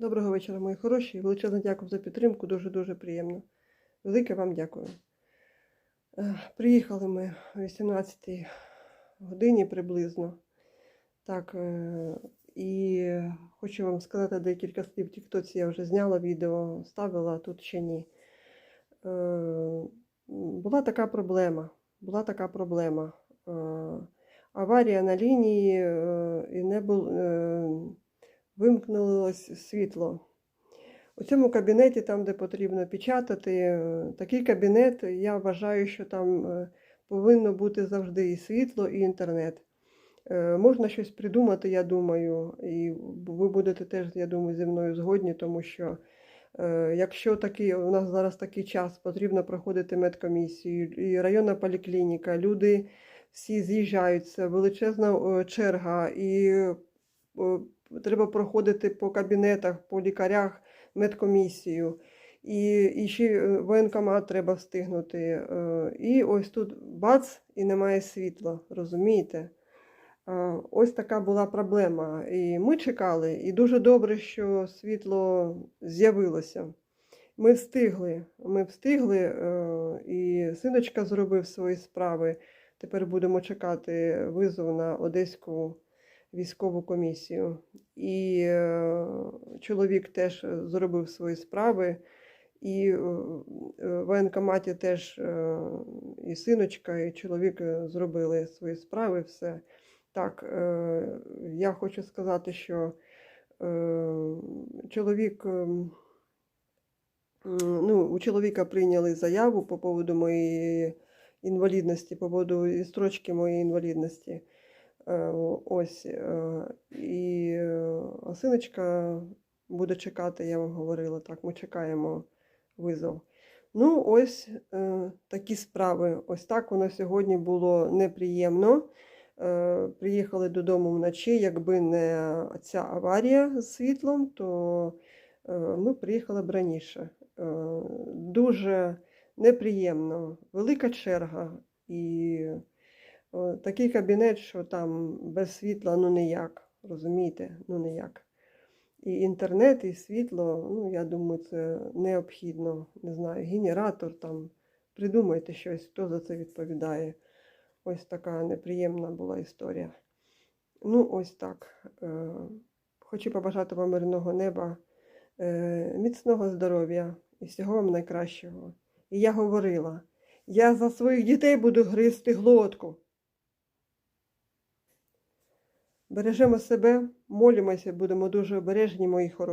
Доброго вечора, мої хороші. Величезне дякую за підтримку. Дуже-дуже приємно. Велике вам дякую. Е, Приїхали ми о 18 годині приблизно. Так, е, і хочу вам сказати декілька слів. В Тіктоці я вже зняла відео, ставила, а тут ще ні. Е, Була така проблема. Була така проблема. Аварія на лінії і не було. Вимкнулось світло. У цьому кабінеті, там, де потрібно печатати, е, такий кабінет, я вважаю, що там е, повинно бути завжди і світло, і інтернет. Е, Можна щось придумати, я думаю, і ви будете теж, я думаю, зі мною згодні, тому що якщо такий, у нас зараз такий час, потрібно проходити медкомісію, і районна поліклініка, люди всі з'їжджаються, величезна черга, і треба проходити по кабінетах, по лікарях медкомісію. І, і ще е, воєнкомат треба встигнути. Е, І ось тут бац, і немає світла, розумієте? Ось така була проблема. І ми чекали, і дуже добре, що світло з'явилося. Ми встигли, ми встигли, е, і синочка зробив свої справи. Тепер будемо чекати визов на Одеську військову комісію. І е, чоловік теж зробив свої справи, і е, в воєнкоматі теж е, і синочка, і чоловік е, зробили свої справи. Все. Так, е, я хочу сказати, що е, чоловік. е, Ну, у чоловіка прийняли заяву по поводу моєї інвалідності, по поводу строчки моєї інвалідності. Е, Ось. е, І е, синочка буде чекати, я вам говорила, так, ми чекаємо визов. Ну, ось такі справи. Ось так воно сьогодні було неприємно. Приїхали додому вночі, якби не ця аварія з світлом, то ми приїхали б раніше. Дуже неприємно, велика черга і такий кабінет, що там без світла ну ніяк, розумієте, ну ніяк. І інтернет, і світло, ну я думаю, це необхідно. Не знаю, генератор там. Придумайте щось, хто за це відповідає. Ось така неприємна була історія. Ну, ось так. Е, Хочу побажати вам мирного неба, е, міцного здоров'я і всього вам найкращого. І я говорила, я за своїх дітей буду гризти глотку. Бережемо себе, молимося, будемо дуже обережні, мої хороші.